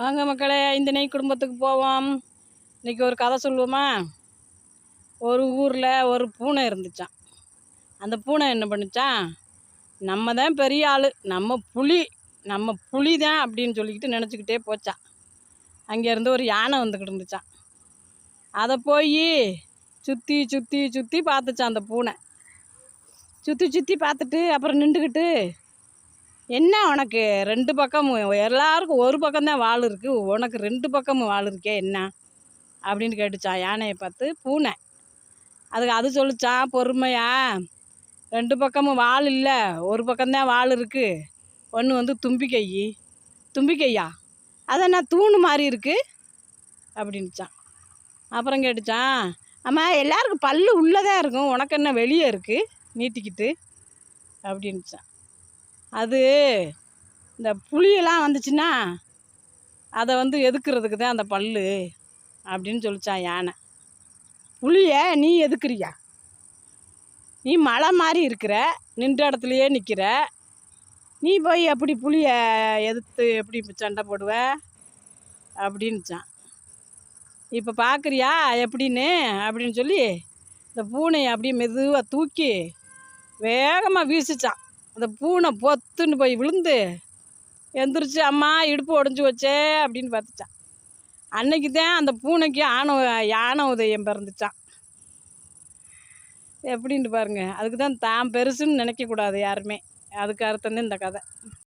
வாங்க மக்களே இந்த நெய் குடும்பத்துக்கு போவோம். இன்றைக்கி ஒரு கதை சொல்லுவோமா? ஒரு ஊரில் ஒரு பூனை இருந்துச்சான் அந்த பூனை என்ன பண்ணிச்சான் நம்ம தான் பெரிய ஆள் நம்ம புலி நம்ம புலி தான் அப்படின்னு சொல்லிக்கிட்டு நினச்சிக்கிட்டே போச்சான் அங்கேருந்து ஒரு யானை வந்துக்கிட்டு இருந்துச்சான் அதை போய் சுற்றி சுற்றி சுற்றி பார்த்துச்சான் அந்த பூனை. சுற்றி சுற்றி பார்த்துட்டு அப்புறம் நின்றுக்கிட்டு என்ன உனக்கு ரெண்டு பக்கமும் எல்லாருக்கும் ஒரு பக்கம்தான் வால் இருக்குது உனக்கு ரெண்டு பக்கமும் வால் இருக்கே என்ன? அப்படின்னு கேட்டுச்சான் யானையை பார்த்து பூனை. அதுக்கு அது சொல்லிச்சான் பொறுமையா? ரெண்டு பக்கமும் வால் இல்லை ஒரு பக்கம்தான் வால் இருக்குது ஒன்று வந்து தும்பிக்கை. தும்பிக்கையா? அது என்ன தூணு மாதிரி இருக்குது அப்படின்னுச்சான் அப்புறம் கேட்டுச்சான் அம்மா எல்லாருக்கும் பல்லு உள்ளே இருக்கும். உனக்கு என்ன வெளியே இருக்குது நீட்டிக்கிட்டு? அப்படின்னுச்சான் அது இந்த புளியெல்லாம் வந்துச்சுன்னா அதை வந்து எதுக்குறதுக்கு தான் அந்த பல்லு அப்படின்னு சொல்லிச்சான் யானை. புளியை நீ எதுக்குறியா? நீ மலை மாதிரி இருக்கிற நின்ற இடத்துலையே நிற்கிற நீ போய் எப்படி புளியை எதிர்த்து எப்படி சண்டை போடுவ? அப்படின்னுச்சான். இப்போ பார்க்குறியா எப்படின்னு? அப்படின்னு சொல்லி இந்த பூனையை அப்படியே மெதுவாக தூக்கி வேகமாக வீசிச்சான். அந்த பூனை பொத்துன்னு போய் விழுந்து எந்திரிச்சு அம்மா இடுப்பு உடஞ்சி வச்சே அப்படின்னு பார்த்துச்சான் அன்னைக்கு தான் அந்த பூனைக்கு ஆணவ யானை உதயம் பிறந்துச்சான் எப்படின்ட்டு பாருங்க அதுக்கு தான் தான் பெருசுன்னு நினைக்கக்கூடாது யாருமே. அதுக்கு அர்த்தம் தான் இந்த கதை.